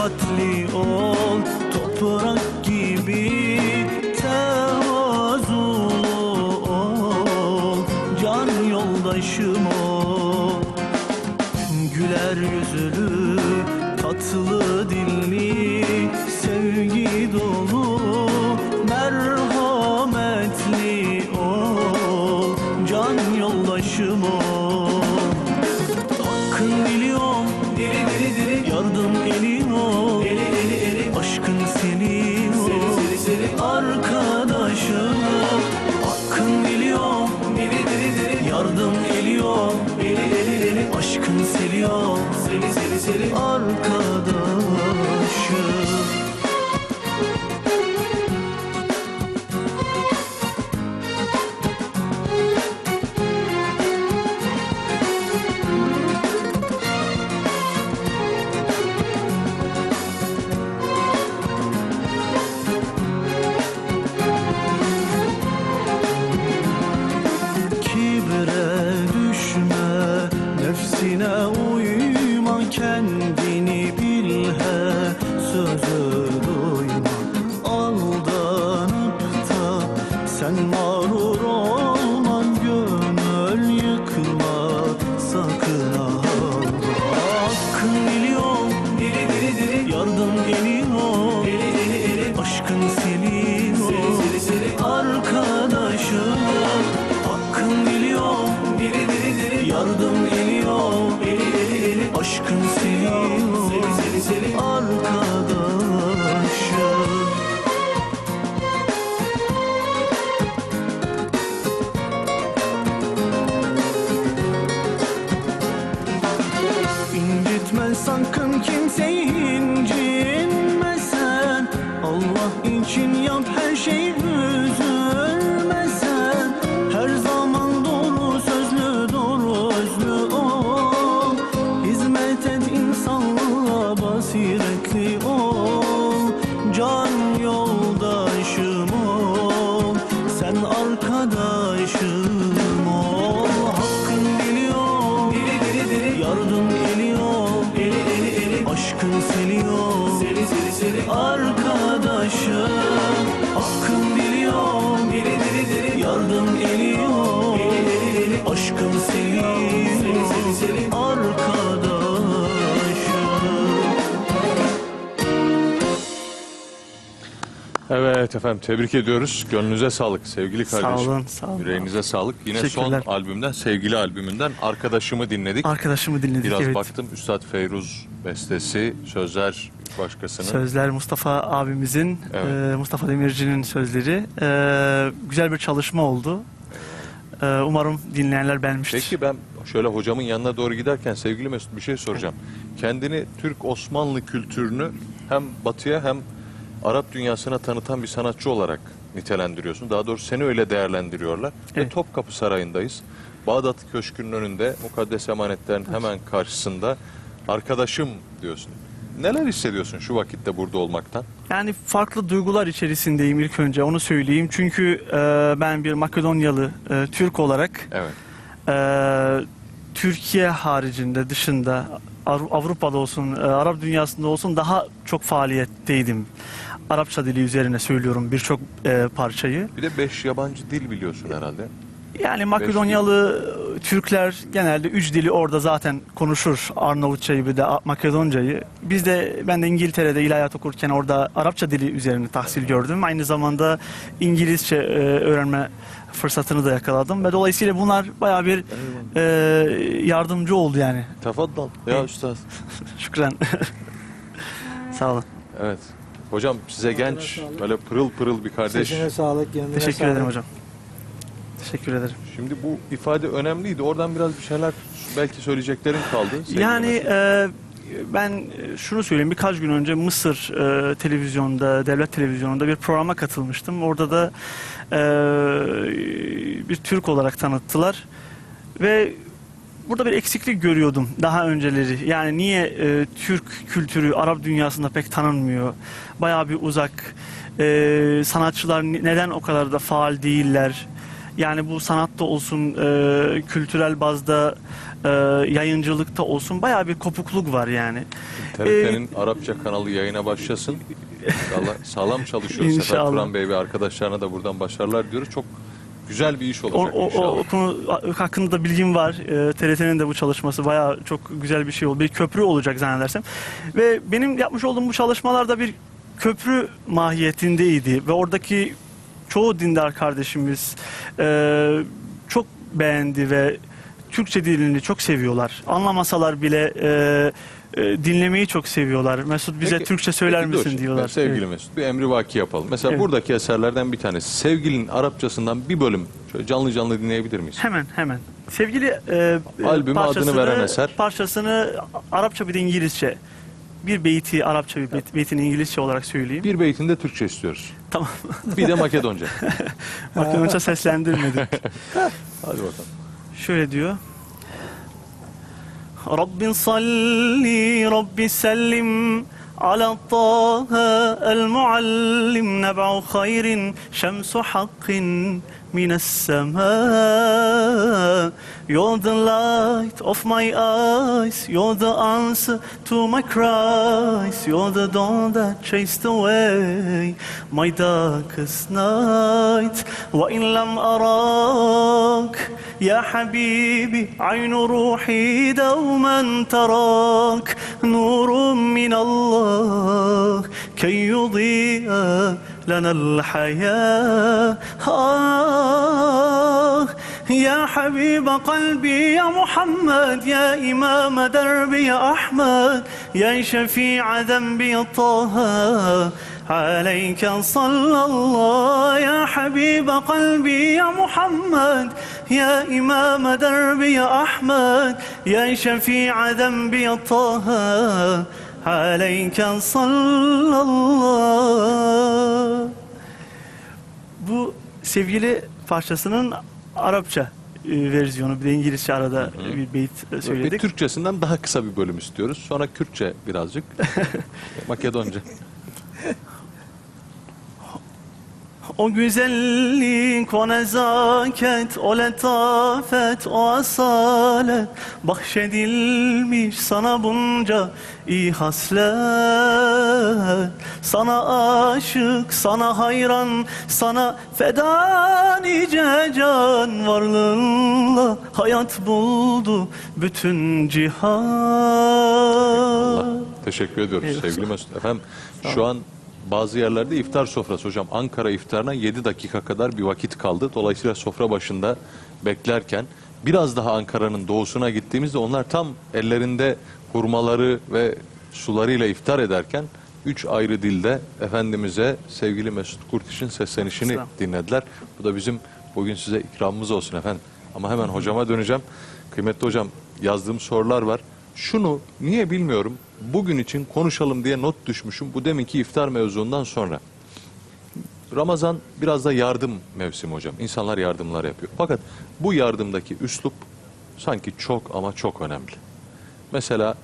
şefkatli ol. Toprak gibi tevazulu ol. Can yoldaşım ol. Güler yüzlü, tatlı seni seni seni Seni seni seni Arkadaşım Hakkın biliyor Yardım Aşkın seliyor Seni Evet efendim tebrik ediyoruz. Gönlünüze sağlık sevgili Sağ kardeşim. olun, sağ olun. Yüreğinize sağlık. Yine son Teşekkürler. albümden, sevgili albümünden Arkadaşımı dinledik. Arkadaşımı dinledik Biraz evet. baktım Üstad Feyruz bestesi, sözler başkasının. Sözler Mustafa abimizin, Evet. e, Mustafa Demirci'nin sözleri. E, güzel bir çalışma oldu. E, umarım dinleyenler beğenmiştir. Peki ben şöyle hocamın yanına doğru giderken sevgili Mesut bir şey soracağım. Kendini Türk Osmanlı kültürünü hem batıya hem Arap dünyasına tanıtan bir sanatçı olarak nitelendiriyorsun. Daha doğrusu seni öyle değerlendiriyorlar. Ve Evet. Topkapı Sarayı'ndayız. Bağdat Köşkü'nün önünde mukaddes emanetlerin hemen karşısında arkadaşım diyorsun. Neler hissediyorsun şu vakitte burada olmaktan? Yani farklı duygular içerisindeyim ilk önce onu söyleyeyim. Çünkü e, ben bir Makedonyalı e, Türk olarak Evet. e, Türkiye haricinde dışında Av- Avrupa'da olsun, e, Arap dünyasında olsun daha çok faaliyetteydim. Arapça dili üzerine söylüyorum birçok e, parçayı. Bir de beş yabancı dil biliyorsun herhalde. Yani Makedonyalı e, Türkler genelde üç dili orada zaten konuşur. Arnavutçayı bir de Makedoncayı. Biz de ben de İngiltere'de ilahiyat okurken orada Arapça dili üzerine tahsil gördüm. Aynı zamanda İngilizce e, öğrenme fırsatını da yakaladım ve dolayısıyla bunlar bayağı bir e, yardımcı oldu yani. Tefaddal. Ya üstad. Şükran. Sağ olun. Evet. Hocam size genç, böyle pırıl pırıl bir kardeş. Sesine sağlık, kendine Teşekkür sağlık. ederim hocam. Teşekkür ederim. Şimdi bu ifade önemliydi. Oradan biraz bir şeyler belki söyleyeceklerin kaldı. sevgili Yani e, ben şunu söyleyeyim birkaç gün önce Mısır e, televizyonda, devlet televizyonunda bir programa katılmıştım. Orada da e, bir Türk olarak tanıttılar ve burada bir eksiklik görüyordum daha önceleri. Yani niye e, Türk kültürü Arap dünyasında pek tanınmıyor? Bayağı bir uzak. E, sanatçılar neden o kadar da faal değiller? Yani bu sanatta olsun, e, kültürel bazda, e, yayıncılıkta olsun bayağı bir kopukluk var yani. TRT'nin Ee, Arapça kanalı yayına başlasın. İnşallah sağlam çalışıyor Sefer İnşallah. Turan Bey ve arkadaşlarına da buradan başarılar diyoruz. Çok güzel bir iş O, olacak o, inşallah. o, o konu hakkında da bilgim var. E, TRT'nin de bu çalışması bayağı çok güzel bir şey oldu. Bir köprü olacak zannedersem. Ve benim yapmış olduğum bu çalışmalarda bir köprü mahiyetindeydi. Ve oradaki çoğu dindar kardeşimiz e, çok beğendi ve Türkçe dilini çok seviyorlar. Anlamasalar bile e, e, dinlemeyi çok seviyorlar. Mesut bize Peki- Türkçe söyler peki dur misin şimdi, diyorlar. Sevgili Evet. Mesut bir emri vaki yapalım. Mesela Evet. buradaki eserlerden bir tanesi. Sevgilinin Arapçasından bir bölüm şöyle canlı canlı dinleyebilir miyiz? Hemen hemen. Sevgili e, Albüme adını parçasını- veren eser. Parçasını Arapça bir de İngilizce. Bir beyti Arapça bir beyt, beytini İngilizce olarak söyleyeyim. Bir beytinde Türkçe istiyoruz. Tamam. Bir de Makedonca. Makedonca seslendirmedim. Hadi bakalım. Şöyle diyor. Rabbin salli, Rabbi sellim على طه المعلم. نبع خير شمس حق من السماء You're the light of my eyes You're the answer to my cries You're the dawn that chased away my darkest night وإن لم أراك يا حبيبي عين روحي دوما تراك نور من الله كي يضيء لنا الحياة آه حبيب قلبي يا محمد يا إمام دربي يا أحمد يا شفيع ذنبي يا طه عليك صلى الله يا حبيب قلبي يا محمد يا إمام دربي يا أحمد يا شفيع ذنبي يا طه عليك صلى الله Bu sevgili parçasının Arapça e, versiyonu bir de İngilizce arada bir e, Bir söyledik. Türkçesinden daha kısa bir bölüm istiyoruz. Sonra Kürtçe birazcık. Makedonca. O güzellik, o nezaket, o letafet, o asalet. Bahşedilmiş sana bunca iyi haslet. Sana aşık, sana hayran, sana feda nice can Varlığınla hayat buldu bütün cihan. Teşekkür ediyoruz sevgili Mesut. Efendim şu an bazı yerlerde iftar sofrası hocam. Ankara iftarına 7 dakika kadar bir vakit kaldı. Dolayısıyla sofra başında beklerken biraz daha Ankara'nın doğusuna gittiğimizde onlar tam ellerinde hurmaları ve sularıyla iftar ederken üç ayrı dilde Efendimiz'e sevgili Mesut Kurtiş'in seslenişini Selam. dinlediler. Bu da bizim bugün size ikramımız olsun efendim. Ama hemen hocama döneceğim. Kıymetli hocam yazdığım sorular var. Şunu niye bilmiyorum bugün için konuşalım diye not düşmüşüm bu deminki iftar mevzundan sonra. Ramazan biraz da yardım mevsimi hocam. İnsanlar yardımlar yapıyor. Fakat bu yardımdaki üslup sanki çok ama çok önemli. Mesela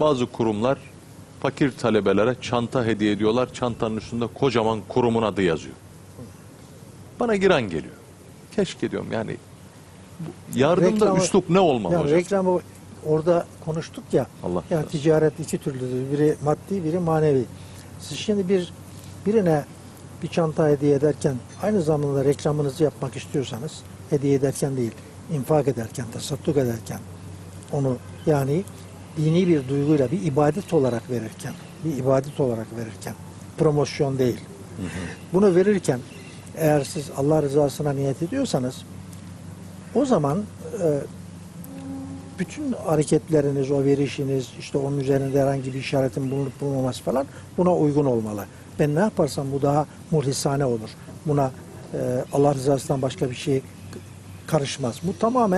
bazı kurumlar fakir talebelere çanta hediye ediyorlar. Çantanın üstünde kocaman kurumun adı yazıyor. Bana giren geliyor. Keşke diyorum yani yardımda Reklamı- üslup ne olmalı Yani hocam? reklamı orada konuştuk ya. Allah razı olsun. ticaret iki türlüdür. Biri maddi, biri manevi. Siz şimdi bir birine bir çanta hediye ederken aynı zamanda reklamınızı yapmak istiyorsanız hediye ederken değil, infak ederken, tasadduk ederken onu yani dini bir duyguyla bir ibadet olarak verirken, bir ibadet olarak verirken, promosyon değil. Bunu verirken eğer siz Allah rızasına niyet ediyorsanız o zaman e, bütün hareketleriniz, o verişiniz, işte onun üzerinde herhangi bir işaretin bulunup bulunmaması falan buna uygun olmalı. Ben ne yaparsam bu daha muhlisane olur. Buna e, Allah rızasından başka bir şey karışmaz. Bu tamamen